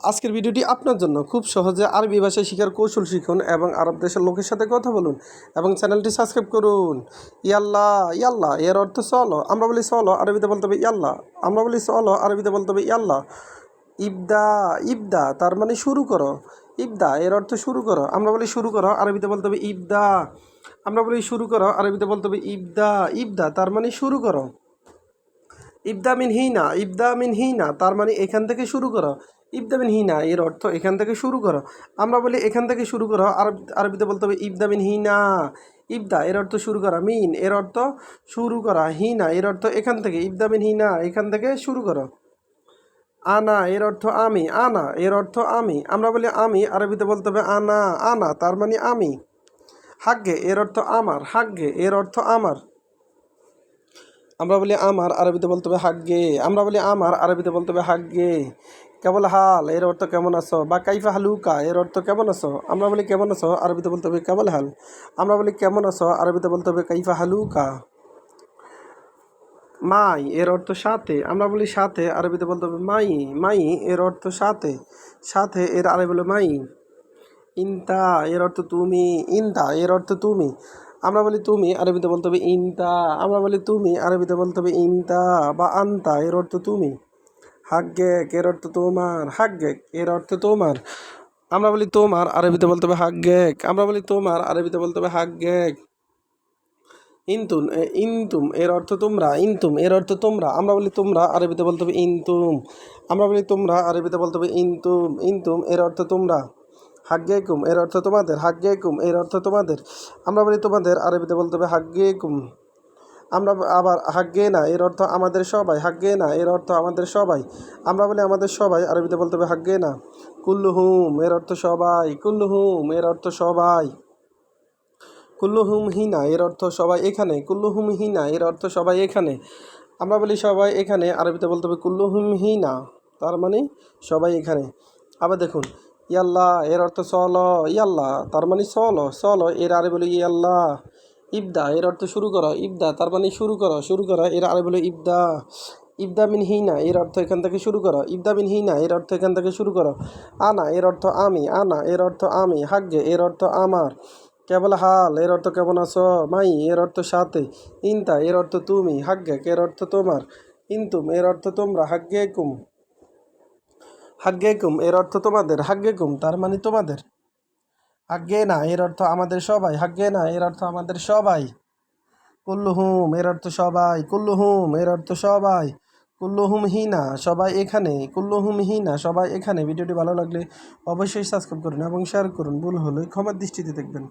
আজকের ভিডিওটি আপনার জন্য। খুব সহজে আরবি ভাষায় শেখার কৌশল শিখুন এবং আরব দেশের লোকের সাথে কথা বলুন এবং চ্যানেলটি সাবস্ক্রাইব করুন। ইয়াল্লা ইয়াল্লা, এর অর্থ চলো আমরা বলি চলো আরবিতে বলতে হবে ইয়াল্লা। আমরা বলি চলো আরবিতে বলতে হবে ইয়াল্লা। ইবদা ইবদা, তার মানে শুরু করো। ইবদা, এর অর্থ শুরু করো। আমরা বলি শুরু করো, আরবিতে বলতে হবে ইবদা। আমরা বলি শুরু করো, আরবিতে বলতে হবে ইবদা। ইবদা, তার মানে শুরু করো। ইবদা মিন হিনা, ইবদা মিন হিনা, তার মানে এখান থেকে শুরু করো। ইবদা মিন হিনা, এর অর্থ এখান থেকে শুরু করো। আমরা বলি এখান থেকে শুরু করো, আরব, আরবিতে বলতে হবে ইবদা মিন হিনা। ইবদা, এর অর্থ শুরু করা। মিন, এর অর্থ শুরু করা। হিনা, এর অর্থ এখান থেকে। ইবদা মিন হিনা, এখান থেকে শুরু করো। আনা, এর অর্থ আমি। আনা, এর অর্থ আমি। আমরা বলি আমি, আরবিতে বলতে হবে আনা। আনা, তার মানে আমি। হাগ্গে, এর অর্থ আমার। হাগ্গে, এর অর্থ আমার। আমরা বলি আমার আরবিতে বলতে হবে হাগ্গে। আমরা বলি আমার আরবিতে বলতে হবে হাগ্গে। কেবল হাল, এর অর্থ কেমন আছো? বা কাইফা হালুকা, এর অর্থ কেমন আছো? আমরা বলি কেমন আছো? আরবিতে বলতে হবে কেবল হাল। আমরা বলি কেমন আছো? আরবিতে বলতে হবে কাইফা হালুকা। মাই, এর অর্থ সাথে। আমরা বলি সাথে, আরবিতে বলতে হবে মাই। মাই, এর অর্থ সাথে। সাথে, এর আরবি বলে মাই। ইনতা, এর অর্থ তুমি। ইনতা, এর অর্থ তুমি। আমরা বলি তুমি, আরবিতে বলতে হবে ইনতা। আমরা বলি তুমি, আরবিতে বলতে হবে ইনতা বা আন্তা, এর অর্থ তুমি। হাগ্গেক এর অর্থ তোমার হাগ্গেক এর অর্থ তোমার। আমরা বলি তোমার, আরবিতে বলতে হবে হাগ্গেক আমরা বলি তোমার, আরবিতে বলতে হবে হাগ্গেক ইন্তুন ইন্তুম, এর অর্থ তোমরা, ইন্তুম, এর অর্থ তোমরা। আমরা বলি তোমরা, আরবিতে বলতে হবে ইন্তুম। আমরা বলি তোমরা, আরবিতে বলতে হবে ইন্তুম ইন্তুম, এর অর্থ তোমরা। হাগ্গেকুম, এর অর্থ তোমাদের, হাগ্গেকুম, এর অর্থ তোমাদের। আমরা বলি তোমাদের, আরবিতে বলতে হবে হাগ্গেকুম। আমরা আবার হাগ্গে না, এর অর্থ আমাদের সবাই, হাগ্গে না, এর অর্থ আমাদের সবাই। আমরা বলি আমাদের সবাই, আরবিতে বলতে হবে হাগ্গে না। কুল্লুহুম, এর অর্থ সবাই, কুল্লুহুম, এর অর্থ সবাই। কুল্লুহুম হিনা, এর অর্থ সবাই এখানে, কুল্লুহুম হিনা, এর অর্থ সবাই এখানে। আমরা বলি সবাই এখানে, আরবিতে বলতে হবে কুল্লুহুম হিনা, তার মানে সবাই এখানে। আবার দেখুন ইয়াল্লা এর অর্থ চল ইয়াল্লা তার মানে চলো চলো এর আরে বলি ইয়াল্লা ইবদা এর অর্থ শুরু করো ইবদা তার মানে শুরু করো শুরু করো এর আরে বলে ইবদা ইবদা মিন হিনা এর অর্থ এখান থেকে শুরু করো ইবদা মিন হিনা এর অর্থ এখান থেকে শুরু করো আনা এর অর্থ আমি আনা এর অর্থ আমি হাগ্গে এর অর্থ আমার কেবল হাল এর অর্থ কেমন আছো মাই এর অর্থ সাথে ইন্তা এর অর্থ তুমি হাগ্গেক এর অর্থ তোমার ইন্তুম এর অর্থ তোমরা হাগ্গেকুম হাগ্গেকুম, এর অর্থ তোমাদের। হাগ্গেকুম, তার মানে তোমাদের। হাগ্গে না, এর অর্থ আমাদের সবাই। হাগ্গে না, এর অর্থ আমাদের সবাই। কুল্লুহুম, এর অর্থ সবাই। কুল্লুহুম, এর অর্থ সবাই। কুল্লুহুম হিনা, সবাই এখানে। কুল্লুহুম হিনা, সবাই এখানে। ভিডিওটি ভালো লাগলে অবশ্যই সাবস্ক্রাইব করুন এবং শেয়ার করুন। ভুল হলে ক্ষমার দৃষ্টিতে দেখবেন।